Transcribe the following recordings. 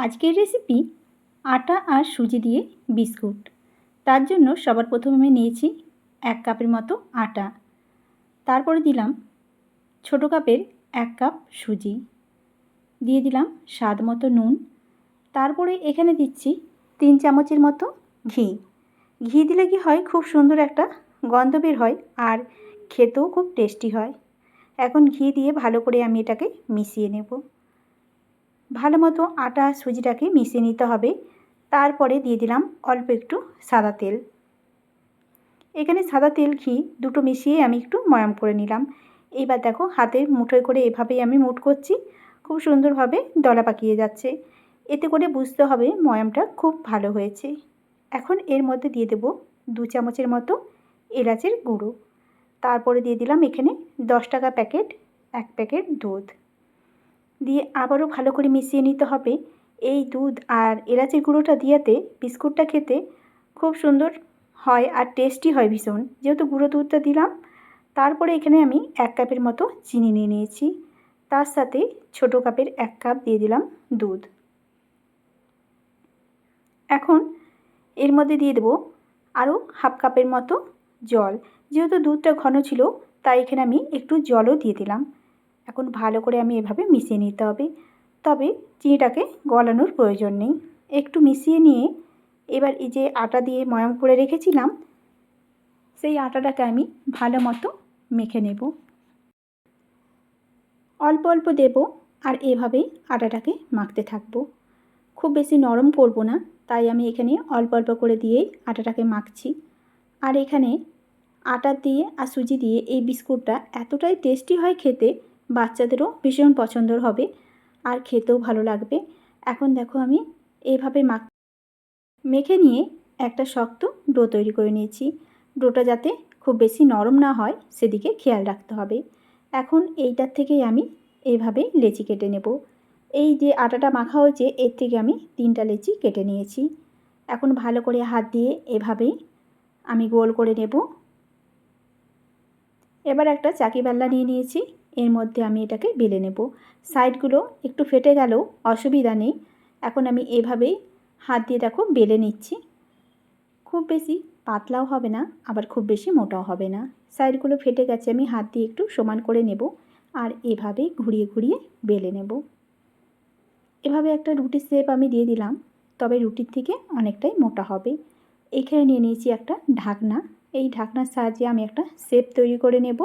আজকের রেসিপি আটা আর সুজি দিয়ে বিস্কুট। তার জন্য সবার প্রথমে আমি নিয়েছি এক কাপের মতো আটা। তারপরে দিলাম ছোটো কাপের এক কাপ সুজি। দিয়ে দিলাম স্বাদ মতো নুন। তারপরে এখানে দিচ্ছি তিন চামচের মতো ঘি। ঘি দিলে কি হয়? খুব সুন্দর একটা গন্ধ বের হয় আর খেতেও খুব টেস্টি হয়। এখন ঘি দিয়ে ভালো করে আমি এটাকে মিশিয়ে নেব। ভালো মতো আটা সুজিটাকে মিশিয়ে নিতে হবে। তারপরে দিয়ে দিলাম অল্প একটু সাদা তেল। এখানে সাদা তেল, ঘি দুটো মিশিয়ে আমি একটু ময়াম করে নিলাম। এইবার দেখো হাতে মুঠোয় করে এভাবেই আমি মুট করছি। খুব সুন্দরভাবে দলা পাকিয়ে যাচ্ছে। এতে করে বুঝতে হবে ময়ামটা খুব ভালো হয়েছে। এখন এর মধ্যে দিয়ে দেব দু চামচের মতো এলাচের গুঁড়ো। তারপরে দিয়ে দিলাম এখানে দশ টাকা প্যাকেট, এক প্যাকেট দুধ। দিয়ে আবারও ভালো করে মিশিয়ে নিতে হবে। এই দুধ আর এলাচের গুঁড়োটা দিয়াতে বিস্কুটটা খেতে খুব সুন্দর হয় আর টেস্টি হয় ভীষণ। যেহেতু গুঁড়ো দুধটা দিলাম, তারপরে এখানে আমি এক কাপের মতো চিনি নিয়ে নিয়েছি। তার সাথে ছোটো কাপের এক কাপ দিয়ে দিলাম দুধ। এখন এর মধ্যে দিয়ে দেবো আরও হাফ কাপের মতো জল। যেহেতু দুধটা ঘন ছিল, তাই এখানে আমি একটু জলও দিয়ে দিলাম। এখন ভালো করে আমি এভাবে মিশিয়ে নিতে হবে। তবে চিনিটাকে গলানোর প্রয়োজন নেই। একটু মিশিয়ে নিয়ে এবার এই যে আটা দিয়ে ময়াম করে রেখেছিলাম, সেই আটাটাকে আমি ভালো মতো মেখে নেব। অল্প অল্প দেব আর এভাবেই আটাটাকে মাখতে থাকব। খুব বেশি নরম করব না, তাই আমি এখানে অল্প অল্প করে দিয়েই আটাটাকে মাখছি। আর এখানে আটা দিয়ে আর সুজি দিয়ে এই বিস্কুটটা এতটাই টেস্টি হয় খেতে বাচ্চাদেরও ভীষণ পছন্দর হবে। আর খেতেও ভালো লাগবে। এখন দেখো আমি এইভাবে মাখ মেখে নিয়ে একটা শক্ত ডো তৈরি করে নিয়েছি। ডোটা যাতে খুব বেশি নরম না হয়, সেদিকে খেয়াল রাখতে হবে। এখন এইটার থেকেই আমি এইভাবে লেচি কেটে নেব। এই যে আটাটা মাখা হয়েছে, এর থেকে আমি তিনটা লেচি কেটে নিয়েছি। এখন ভালো করে হাত দিয়ে এভাবেই আমি গোল করে নেব। এবার একটা চাকি বেল্লা নিয়ে নিয়েছি। এর মধ্যে আমি এটাকে বেলে নেব। সাইডগুলো একটু ফেটে গেলেও অসুবিধা নেই। এখন আমি এভাবেই হাত দিয়ে দেখো বেলে নিচ্ছি। খুব বেশি পাতলাও হবে না, আবার খুব বেশি মোটাও হবে না। সাইডগুলো ফেটে গেছে, আমি হাত দিয়ে একটু সমান করে নেব আর এভাবেই ঘুরিয়ে ঘুরিয়ে বেলে নেব। এভাবে একটা রুটির শেপ আমি দিয়ে দিলাম, তবে রুটির থেকে অনেকটাই মোটা হবে। এখানে নিয়ে নিয়েছি একটা ঢাকনা। এই ঢাকনার সাহায্যে আমি একটা শেপ তৈরি করে নেব।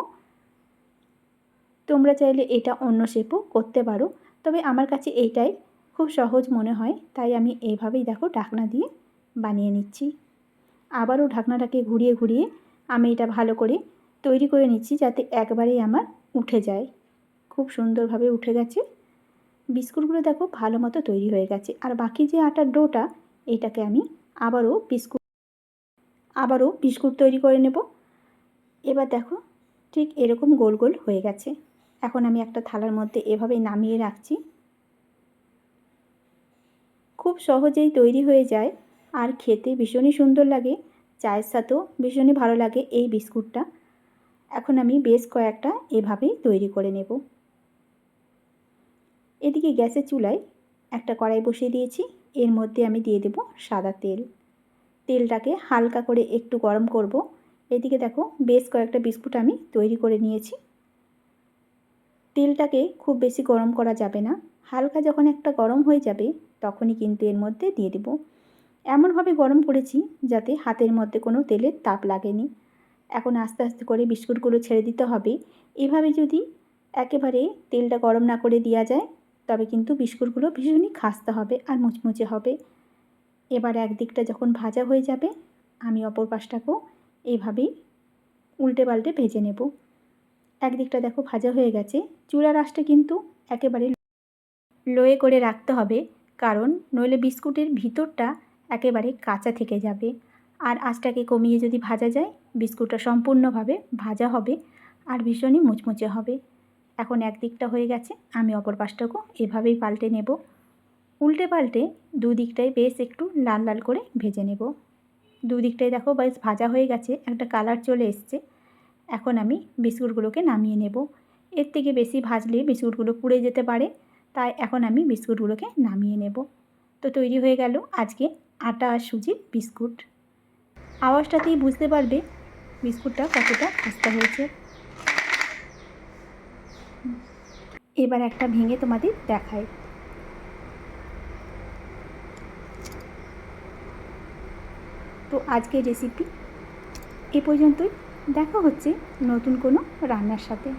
তোমরা চাইলে এটা অন্য শেপও করতে পারো। তবে আমার কাছে এইটাই খুব সহজ মনে হয়, তাই আমি এইভাবেই দেখো ঢাকনা দিয়ে বানিয়ে নিচ্ছি। আবারও ঢাকনাটাকে ঘুরিয়ে ঘুরিয়ে আমি এটা ভালো করে তৈরি করে নিচ্ছি যাতে একবারেই আমার উঠে যায়। খুব সুন্দরভাবে উঠে গেছে। বিস্কুটগুলো দেখো ভালো মতো তৈরি হয়ে গেছে। আর বাকি যে আটার ডোটা, এটাকে আমি আবারও বিস্কুট আবারও বিস্কুট তৈরি করে নেব। এবার দেখো ঠিক এরকম গোল গোল হয়ে গেছে। এখন আমি একটা থালার মধ্যে এভাবে নামিয়ে রাখছি। খুব সহজেই তৈরি হয়ে যায় আর খেতে ভীষণই সুন্দর লাগে, চায়ের সাথেও ভীষণই ভালো লাগে এই বিস্কুটটা। এখন আমি বেশ কয়েকটা এভাবেই তৈরি করে নেব। এদিকে গ্যাসের চুলায় একটা কড়াই বসিয়ে দিয়েছি, এর মধ্যে আমি দিয়ে দেব সাদা তেল। তেলটাকে হালকা করে একটু গরম করব। এদিকে দেখো বেশ কয়েকটা বিস্কুট আমি তৈরি করে নিয়েছি। তেলটাকে খুব বেশি গরম করা যাবে না। হালকা যখন একটা গরম হয়ে যাবে, তখনই কিন্তু এর মধ্যে দিয়ে দেব। এমনভাবে গরম করেছি যাতে হাতের মধ্যে কোনো তেলের তাপ লাগেনি। এখন আস্তে আস্তে করে বিস্কুটগুলো ছেড়ে দিতে হবে। এভাবে যদি একেবারে তেলটা গরম না করে দেওয়া যায়, তবে কিন্তু বিস্কুটগুলো ভীষণই খাস্তে হবে আর মুচমুচে হবে। এবার একদিকটা যখন ভাজা হয়ে যাবে, আমি অপর পাশটাকেও এইভাবেই উল্টে পাল্টে ভেজে নেব। একদিকটা দেখো ভাজা হয়ে গেছে। চুলার আঁশটা কিন্তু একেবারে লোয়ে করে রাখতে হবে, কারণ নইলে বিস্কুটের ভিতরটা একেবারে কাঁচা থেকে যাবে। আর আঁচটাকে কমিয়ে যদি ভাজা যায়, বিস্কুটটা সম্পূর্ণভাবে ভাজা হবে আর ভীষণই মুচমুচে হবে। এখন একদিকটা হয়ে গেছে, আমি অপর পাশটাকেও এভাবেই পাল্টে নেব। উল্টে পাল্টে দুদিকটাই বেশ একটু লাল লাল করে ভেজে নেব। দুদিকটাই দেখো বেশ ভাজা হয়ে গেছে, একটা কালার চলে এসছে। এখন আমি বিস্কুটগুলোকে নামিয়ে নেব। এর থেকে বেশি ভাজলে বিস্কুটগুলো পুড়ে যেতে পারে, তাই এখন আমি বিস্কুটগুলোকে নামিয়ে নেব। তো তৈরি হয়ে গেল আজকে আটা আর সুজির বিস্কুট। আওয়াজটাতেই বুঝতে পারবে বিস্কুটটা কতটা খাস্তা হয়েছে। এবার একটা ভেঙে তোমাদের দেখায় তো আজকের রেসিপি এ পর্যন্তই। দেখা হচ্ছে নতুন কোনো রান্নার সাথে।